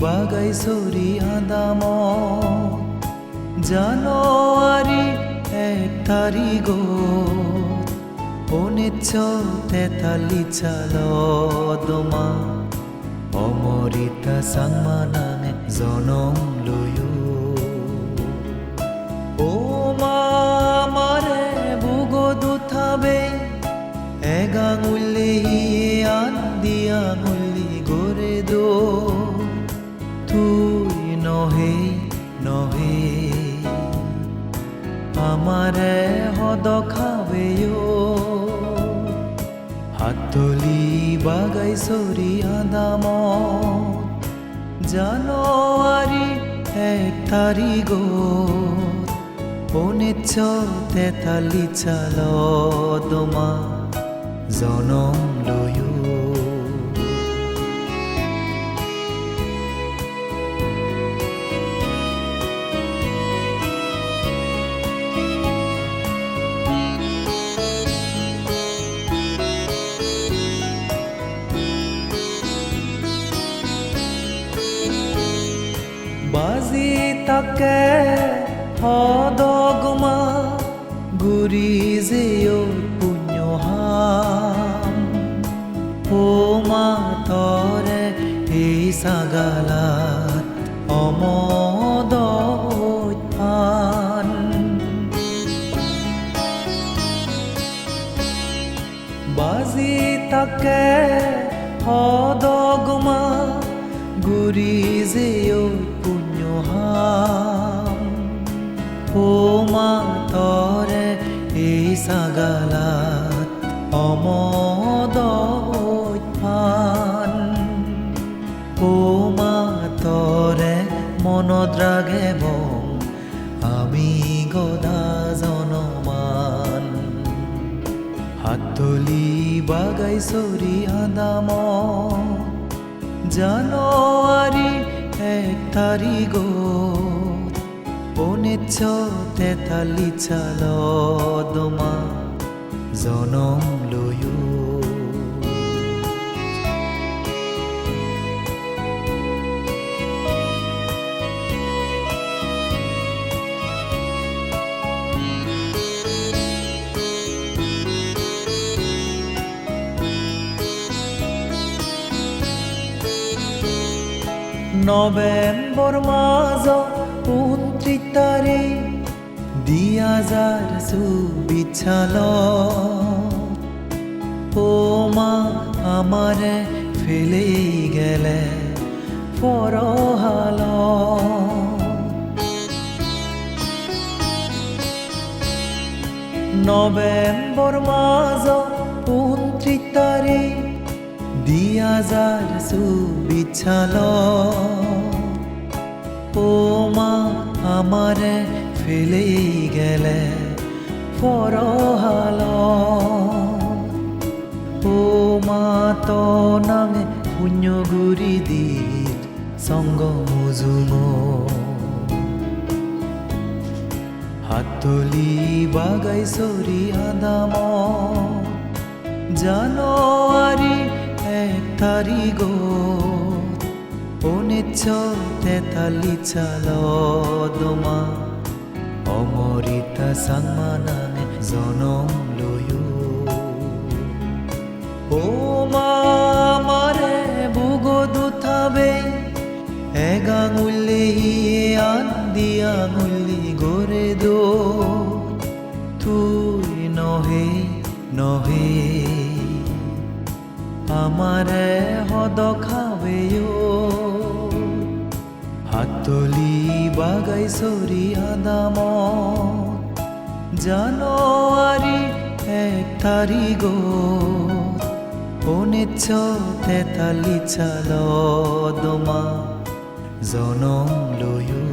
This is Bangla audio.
বাগাইছৰি আদাম জানুৱাৰী এক তাৰিখত ঊনৈছশ তেতাল্লিছ চালদমা অমৰিতা চাংমানাঙে জনম লৈও ও মা, আমারে বুগদু থাবে এগাঙুলি আন দিয়াঙুলি গরে দো তুই নহে নহে। আমারে হদ খাবেও হাতলি বাগাই সরি আদাম জানুৱাৰী এক তাৰিখ ঊনৈছশ তেতাল্লিছ চালদমা জনম লৈও তাকে সদগমা গুৰি যেও পুণ্যহাম। ও মাতৰে এই ছাগালাত অমদ বাজি তাকে সদগমা গুৰি যেও পুণ্যহাম ও মাতৰে এই ছাগালাত অমদ পান ও মাতৰে মনত ৰাগে বং, আমি গদা জনমান। হাতলি বাগাই চৰি আদাম। জানুৱাৰী এক তাৰিখ ঊনৈছশ চাল দমা। জনম লৈও মাজ ঊনত্ৰিছ তাৰিখ দুই হাজাৰ চৌবিছ চাল ও মা, আমারে ফেলে গেলে পরহাল নৱেম্বৰ মাজ ঊনত্ৰিছ তাৰিখ হাজাৰ চৌবিছ চাল ও মা, আমারে ফেলে গেলে পরহাল ও মা, তো নাঙে পুণ্যগুৰি দিত সঙ্গ মুজুম। হাতলি বাগাই চৰি আদাম জানুৱাৰী এক তাৰিখ ঊনৈছশ তেতাল্লিছ চালদমা অমৰিতা চাংমানাঙে জনম লৈও ও মা, আমারে বুগদু থাবে এগাঙুলি আন দিয়াঙুলি গরে দো। তুই নহে নহে আমারে হদ খাবেও। হাতলি বাগাই চৰি আদাম জানুৱাৰী এক তাৰিখ ঊনৈছশ তেতাল্লিছ চালদমা জনম লৈও